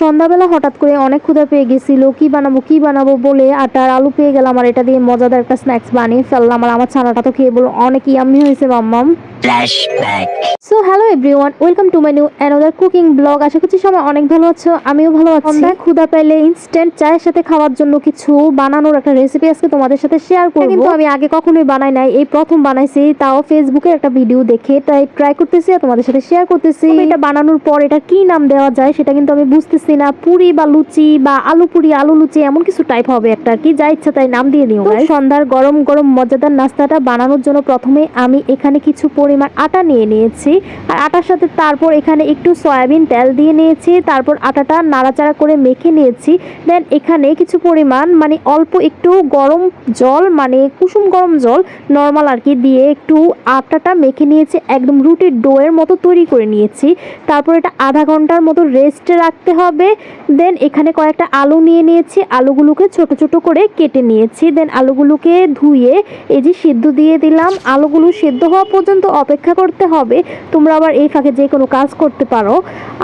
সন্ধ্যাবেলা হঠাৎ করে অনেক ক্ষুধা পেয়ে গেছিল, কি বানাবো কি বানাবো বলে আটার আলু পেয়ে গেলাম আর এটা দিয়ে মজাদার একটা স্ন্যাক্স বানিয়ে ফেললাম। আর আমার ছানাটা তো খেয়ে বলো, অনেক ইয়াম্মি হয়েছে, মাম্মাম। Flashback. So hello everyone welcome to my new another cooking blog আশা করছি সবাই অনেক ভালো আছো আমিও ভালো আছি। সন্ধ্যায় ক্ষুধা পেলে ইনস্ট্যান্ট চায়ের সাথে খাওয়ার জন্য কিছু বানানোর একটা রেসিপি আজকে তোমাদের সাথে শেয়ার করব কিন্তু আমি আগে কখনোই বানাই নাই এই প্রথম বানাইছি তাও ফেসবুকের একটা ভিডিও দেখে তাই ট্রাই করতেছি আর তোমাদের সাথে শেয়ার করতেছি। এটা বানানোর পর এটা কি নাম দেওয়া যায় সেটা কিন্তু আমি বুঝতেছি না। পুরি বা লুচি বা আলু পুরি আলু লুচি এমন কিছু টাইপ হবে একটা আর কি যা ইচ্ছা তাই নাম দিয়ে নিও সন্ধ্যার গরম গরম মজাদার নাস্তাটা বানানোর জন্য প্রথমে আমি এখানে কিছু পরিমাণ আটা নিয়ে নিয়েছি। আর আটার সাথে তারপর এখানে একটু সয়াবিন তেল দিয়ে নিয়েছি, তারপর আটাটা নাড়াচাড়া করে মেখে নিয়েছি। দেন এখানে কিছু পরিমাণ মানে অল্প একটু গরম জল মানে কুসুম গরম জল নর্মাল আর কি দিয়ে একটু আটাটা মেখে নিয়েছি, একদম রুটির ডোয়ের মতো তৈরি করে নিয়েছি। তারপর এটা আধা ঘণ্টার মতো রেস্টে রাখতে হবে। দেন এখানে কয়েকটা আলু নিয়ে নিয়েছি, আলুগুলোকে ছোট ছোট করে কেটে নিয়েছি। দেন আলুগুলোকে ধুয়ে এই যে সিদ্ধ দিয়ে দিলাম, আলুগুলো সিদ্ধ হওয়া পর্যন্ত অপেক্ষা করতে হবে। তোমরা আবার এই ফাঁকে যে কোনো কাজ করতে পারো।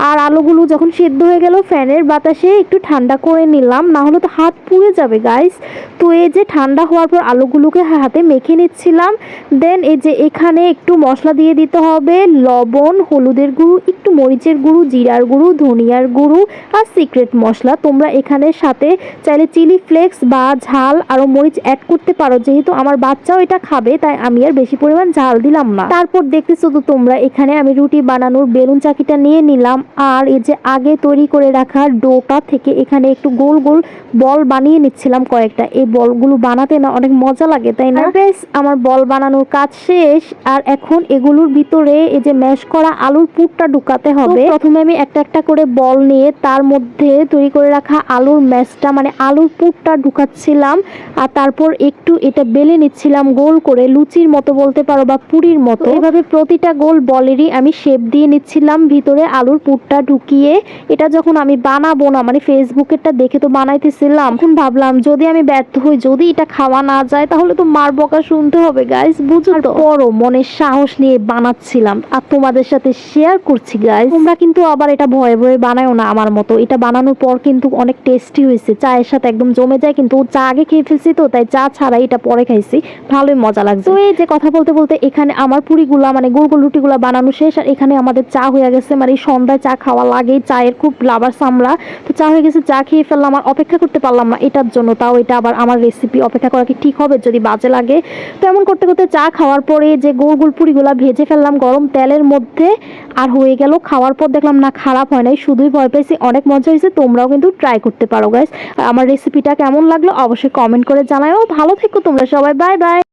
আর আলুগুলো যখন সিদ্ধ হয়ে গেল ফ্যানের বাতাসে একটু ঠান্ডা করে নিলাম, না হলে তো হাত পুড়ে যাবে গাইস তো এই যে ঠান্ডা হওয়ার পর আলুগুলোকে হাতে মেখে নিচ্ছিলাম। দেন এই যে এখানে একটু মশলা দিয়ে দিতে হবে, লবণ, হলুদের গুঁড়ো, একটু মরিচের গুঁড়ো, জিরার গুঁড়ো, ধনিয়ার গুঁড়ো আর সিক্রেট মশলা। তোমরা এখানে সাথে চাইলে চিলি ফ্লেক্স বা ঝাল আরও মরিচ অ্যাড করতে পারো। যেহেতু আমার বাচ্চাও এটা খাবে, তাই আমি আর বেশি পরিমাণ ঝাল দিলাম না। তারপর দেখতেছো তো তোমরা। এখানে আমি রুটি বানানোর বেলুন চাকিটা নিয়ে নিলাম। আর এই যে আগে তৈরি করে রাখা ডোটা থেকে এখানে একটু গোল গোল বল বানিয়ে নিচ্ছিলাম কয়েকটা। এই বলগুলো বানাতে না অনেক মজা লাগে তাই না? বেশ আমার বল বানানোর কাজ শেষ। আর এখন এগুলোর ভিতরে এই যে ম্যাশ করা আলুর পুরটা ঢুকাতে হবে। প্রথমে আমি একটা একটা করে বল নিয়ে তার মধ্যে তৈরি করে রাখা আলুর ম্যাশটা মানে আলুর পুরটা ঢুকাচ্ছিলাম। আর তারপর একটু এটা বেলে নিচ্ছিলাম গোল করে লুচির মতো বলতে পারো বা পুরির মতো। এভাবে প্রতিটা গোল বলেরই আমি শেপ দিয়ে নিচ্ছিলাম। ভিতরে আলুর পুরটা ঢুকিয়ে এটা যখন আমি বানাবো না মানে ফেসবুকেরটা দেখে তো বানাইতেছিলাম এখন ভাবলাম, যদি আমি ব্যর্থ হই, যদি এটা খাওয়া না যায়, তাহলে তো মার বকা শুনতে হবে গাইস বুঝো তো বড় মনের সাহস নিয়ে বানাচ্ছিলাম। আর তোমাদের সাথে শেয়ার করছি গাইস তোমরা কিন্তু আবার এটা ভয়ে ভয়ে বানায়ও না আমার মতো। এটা বানানোর পর কিন্তু অনেক টেস্টি হয়েছে। চায়ের সাথে একদম জমে যায়, কিন্তু চা আগে খেয়ে ফেলছি তো, তাই চা ছাড়াই এটা পরে খাইছি। ভালোই মজা লাগছে। তো এই যে কথা বলতে বলতে এখানে আমার পুরিগুলা মানে গোল গোল রুটিগুলা বানানো শেষ। আর এখানে আমাদের চা হয়ে গেছে। মানে এই সন্ধ্যায় চা খাওয়া লাগে। চায়ের খুব লাভার সামলা তো চা হয়ে গেছে, চা খেয়ে ফেললাম। আর অপেক্ষা করতে পারলাম না এটার জন্য। তাও এটা আবার আমার রেসিপি অপেক্ষা করা কি ঠিক হবে? যদি বাজে লাগে। তো এমন করতে করতে চা খাওয়ার পরে যে গোল গোল পুরিগুলা ভেজে ফেললাম গরম তেলের মধ্যে, আর হয়ে গেল খাওয়ার পর দেখলাম, না, খারাপ হয় নাই। শুধুই ভয় পেয়েছি। অনেক মজা হয়েছে। তোমরাও কিন্তু ট্রাই করতে পারো গাইস আর আমার রেসিপিটা কেমন লাগল অবশ্যই কমেন্ট করে জানাও ভালো থেকো তোমরা সবাই। Bye bye